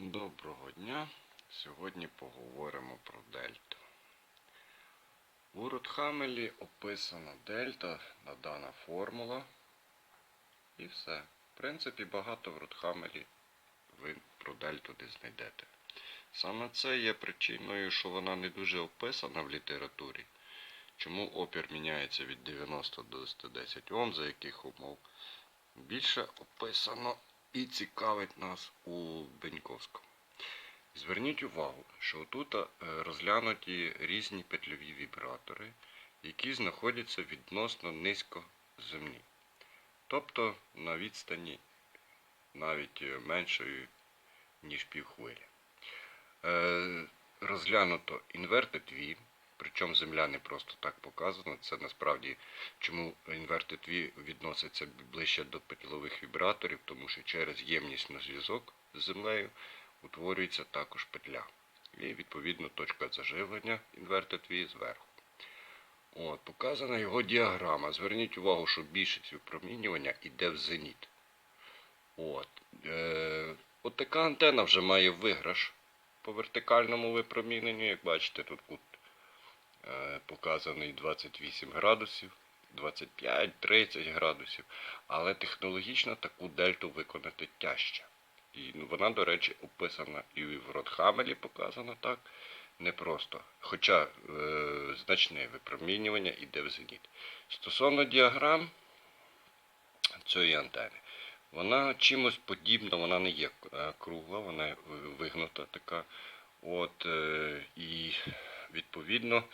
Доброго дня! Сьогодні поговоримо про дельту. У Ротхамелі описана дельта, надана формула. І все. В принципі, багато в Ротхамелі ви про дельту не знайдете. Саме це є причиною, що вона не дуже описана в літературі. Чому опір міняється від 90 до 110 Ом, за яких умов. Більше описано і цікавить нас у Беньковському. Зверніть увагу, що тут е, розглянуті різні петльові вібратори, які знаходяться відносно низько землі. Тобто на відстані навіть е, меншої, ніж півхвилі. Е, Розглянуто Inverted V, причому земля не просто так показана. Це насправді чому Inverted V відноситься ближче до петлових вібраторів, тому що через ємність на зв'язок з землею утворюється також петля. І відповідно точка заживлення Inverted V зверху. От, показана його діаграма. Зверніть увагу, що більшість випромінювання йде в зеніт. От, е, от така антена вже має виграш по вертикальному випроміненню. Як бачите, тут кут показаний 28 градусів, 25-30 градусів. Але технологічно таку дельту виконати тяжче. І ну, вона, до речі, описана і в Ротхамелі показана так. Непросто. Хоча е, значне випромінювання йде в зеніт. Стосовно діаграм цієї антени, вона чимось подібна, вона не є е, кругла, вона е, вигнута така. От, е, і відповідно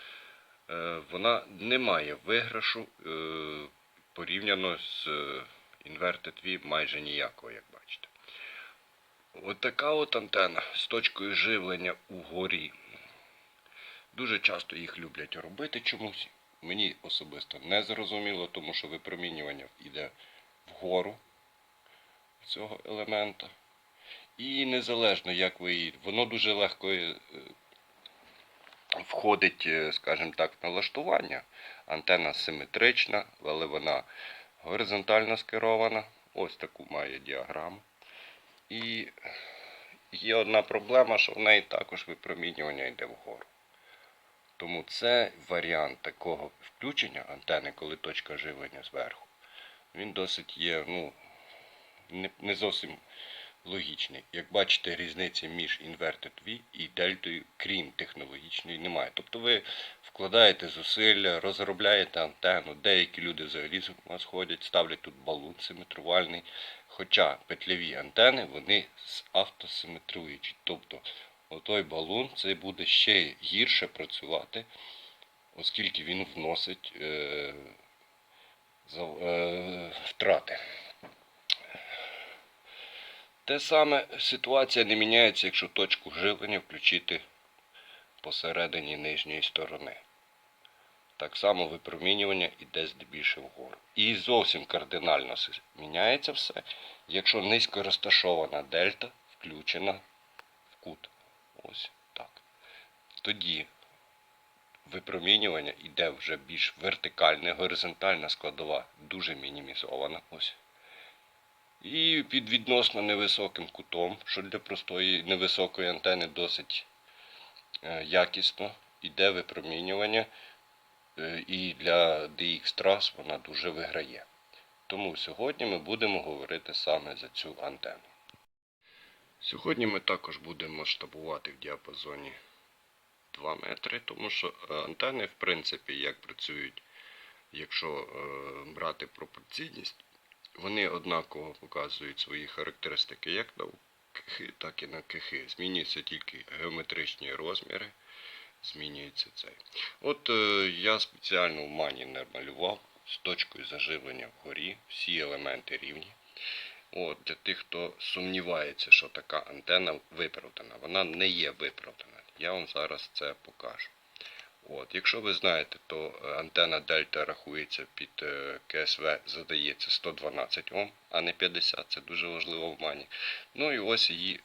е, вона не має виграшу е, порівняно з е, Inverted V майже ніякого, як бачите. От така от антена з точкою живлення угорі. Дуже часто їх люблять робити чомусь. Мені особисто не зрозуміло, тому що випромінювання йде вгору цього елемента. І незалежно, як ви її, воно дуже легко входить, е, скажімо так, в налаштування. Антенна симетрична, але вона горизонтально скерована. Ось таку має діаграму. І є одна проблема, що в неї також випромінювання йде вгору. Тому це варіант такого включення антени, коли точка живлення зверху. Він досить є, ну, не, не зовсім логічний. Як бачите, різниці між Inverted V і дельтою, крім технологічної, немає. Тобто ви вкладаєте зусилля, розробляєте антенну. Деякі люди взагалі з ума сходять, ставлять тут балун симетрувальний. Хоча петляві антени вони автосиметруючі. Тобто отой балун це буде ще гірше працювати, оскільки він вносить е, за, е, втрати. Те саме ситуація не міняється, якщо точку живлення включити посередині нижньої сторони. Так само випромінювання йде здебільшого вгору. І зовсім кардинально міняється все, якщо низько розташована дельта включена в кут. Ось так. Тоді випромінювання йде вже більш вертикальне, горизонтальна складова, дуже мінімізована. Ось. І під відносно невисоким кутом, що для простої невисокої антени досить е, якісно, йде випромінювання, е, і для DX трас вона дуже виграє. Тому сьогодні ми будемо говорити саме за цю антенну. Сьогодні ми також будемо масштабувати в діапазоні 2 метри, тому що е, антени, в принципі, як працюють, якщо брати пропорційність, вони однаково показують свої характеристики як на кихи, так і на кихи. Змінюються тільки геометричні розміри. Змінюється цей. От е, я спеціально в мані намалював з точкою заживлення вгорі, всі елементи рівні. От, для тих, хто сумнівається, що така антенна виправдана. Вона не є виправдана. Я вам зараз це покажу. От, якщо ви знаєте, то е, антенна дельта рахується під е, КСВ, задається 112 Ом, а не 50. Це дуже важливо в мані. Ну і ось її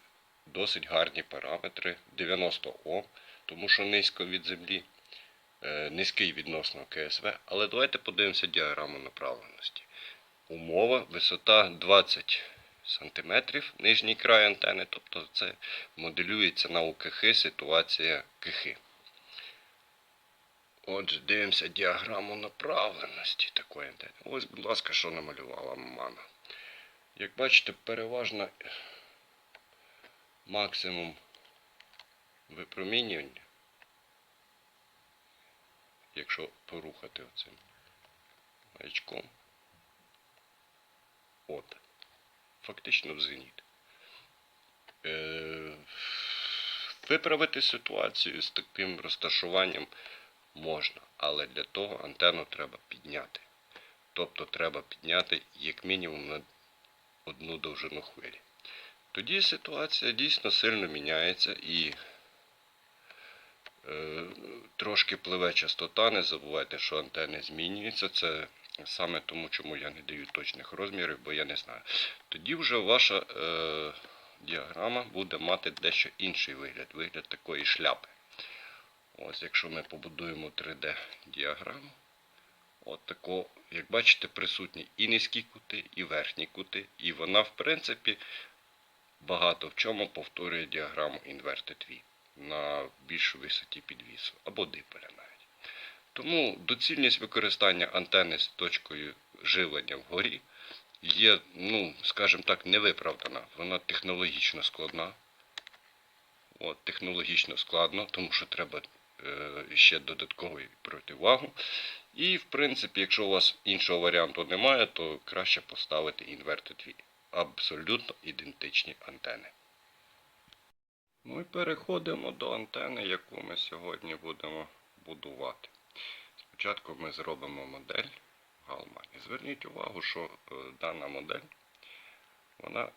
досить гарні параметри 90 Ом, тому що низько від землі, е, низький відносно КСВ. Але давайте подивимося діаграму направленості. Умова висота 20 сантиметрів нижній край антени, тобто це моделюється на УКХ ситуація кихи. Отже, дивимося діаграму направленості такої антени. Ось, будь ласка, що намалювала мама. Як бачите, переважно максимум випромінювання, якщо порухати оцим маячком, от, фактично в зеніт. Е, виправити ситуацію з таким розташуванням можна, але для того антенну треба підняти. Тобто треба підняти як мінімум на одну довжину хвилі. Тоді ситуація дійсно сильно міняється і е, трошки пливе частота. Не забувайте, що антени змінюються. Це саме тому, чому я не даю точних розмірів, бо я не знаю. Тоді вже ваша е, діаграма буде мати дещо інший вигляд, вигляд такої шляпи. Ось, якщо ми побудуємо 3D-діаграму, от тако, як бачите, присутні і низькі кути, і верхні кути, і вона, в принципі, багато в чому повторює діаграму Inverted V на більшій висоті підвісу або диполя навіть. Тому доцільність використання антени з точкою живлення вгорі є, ну, скажімо так, невиправдана. Вона технологічно складна. От, технологічно складно, тому що треба ще додатковий противагу. І, в принципі, якщо у вас іншого варіанту немає, то краще поставити Inverted V. Абсолютно ідентичні антени. Ну і переходимо до антени, яку ми сьогодні будемо будувати. Спочатку ми зробимо модель Галма. І зверніть увагу, що е, дана модель вона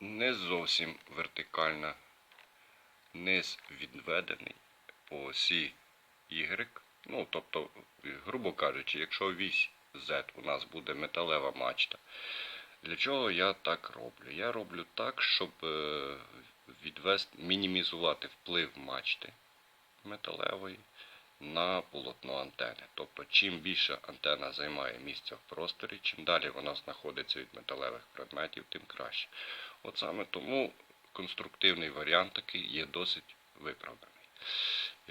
не зовсім вертикальна, низ відведений по осі Y. Ну, тобто, грубо кажучи, якщо вісь Z у нас буде металева мачта, для чого я так роблю? Я роблю так, щоб е, відвести, мінімізувати вплив мачти металевої на полотно антени. Тобто, чим більше антена займає місця в просторі, чим далі вона знаходиться від металевих предметів, тим краще. От саме тому конструктивний варіант такий є досить виправданий.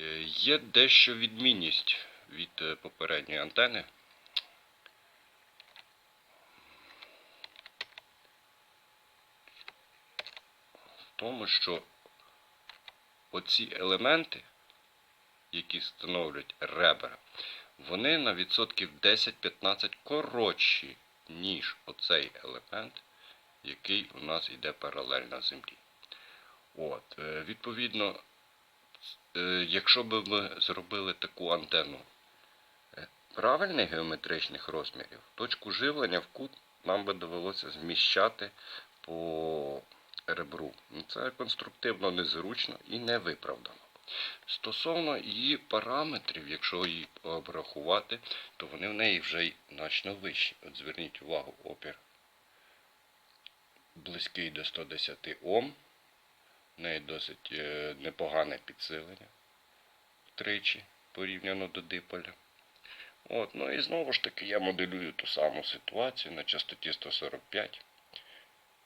Е, Є дещо відмінність від е, попередньої антени. В тому, що оці елементи, які становлять ребра, вони на відсотків 10-15 коротші, ніж оцей елемент, який у нас йде паралельно землі. От, е, відповідно, якщо б ми зробили таку антенну е, правильних геометричних розмірів, точку живлення в кут нам би довелося зміщати по ребру. Ну, Це конструктивно незручно і невиправдано. Стосовно її параметрів, якщо її обрахувати, то вони в неї вже й значно вищі. От зверніть увагу, опір близький до 110 Ом. В неї досить е, непогане підсилення втричі порівняно до диполя. От, ну і знову ж таки я моделюю ту саму ситуацію на частоті 145.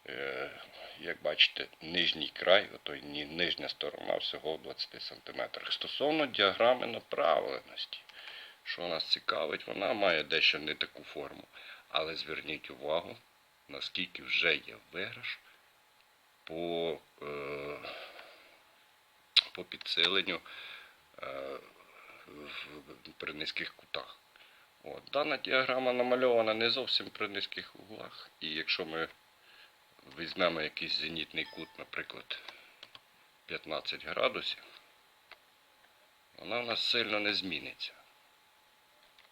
Е, як бачите, нижній край, ото ні- нижня сторона всього в 20 см. Стосовно діаграми направленості, що нас цікавить, вона має дещо не таку форму. Але зверніть увагу, наскільки вже є виграш по, по підсиленню е, при низьких кутах. От. Дана діаграма намальована не зовсім при низьких углах. І якщо ми візьмемо якийсь зенітний кут, наприклад, 15 градусів, вона в нас сильно не зміниться.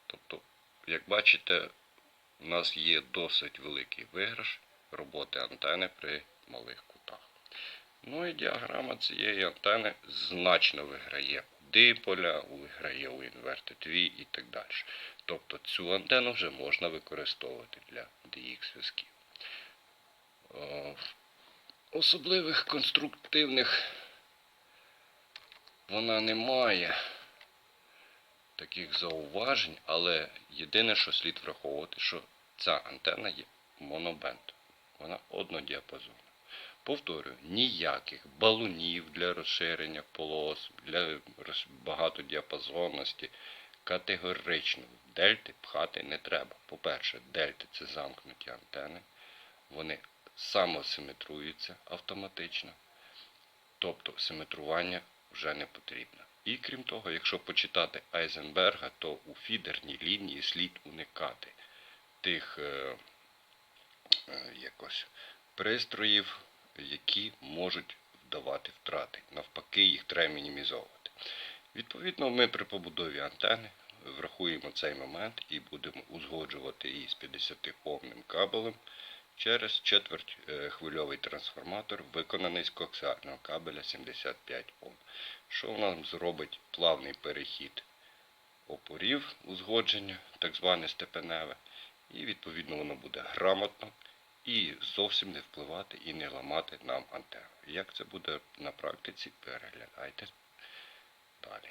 Тобто, як бачите, у нас є досить великий виграш роботи антени при малих кутах. Ну і діаграма цієї антени значно виграє у диполя, виграє у Inverted V і так далі. Тобто цю антенну вже можна використовувати для DX зв'язків. Е, Особливих конструктивних вона не має таких зауважень, але єдине, що слід враховувати, що ця антенна є монобенд. вона однодіапазонна. Повторюю, ніяких балунів для розширення полос, для багатодіапазонності категорично дельти пхати не треба. По-перше, дельти це замкнуті антени, вони самосиметруються автоматично, тобто симетрування вже не потрібно. І крім того, якщо почитати Айзенберга, то у фідерній лінії слід уникати тих е, е, якось пристроїв, які можуть вдавати втрати. Навпаки, їх треба мінімізовувати. Відповідно, ми при побудові антени врахуємо цей момент і будемо узгоджувати її з 50-омним кабелем через четверть е, хвильовий трансформатор, виконаний з коаксіального кабеля 75 Ом, що нам зробить плавний перехід опорів узгодження, так зване степеневе, і відповідно воно буде грамотно і зовсім не впливати і не ламати нам антенну. Як це буде на практиці, переглядайте далі.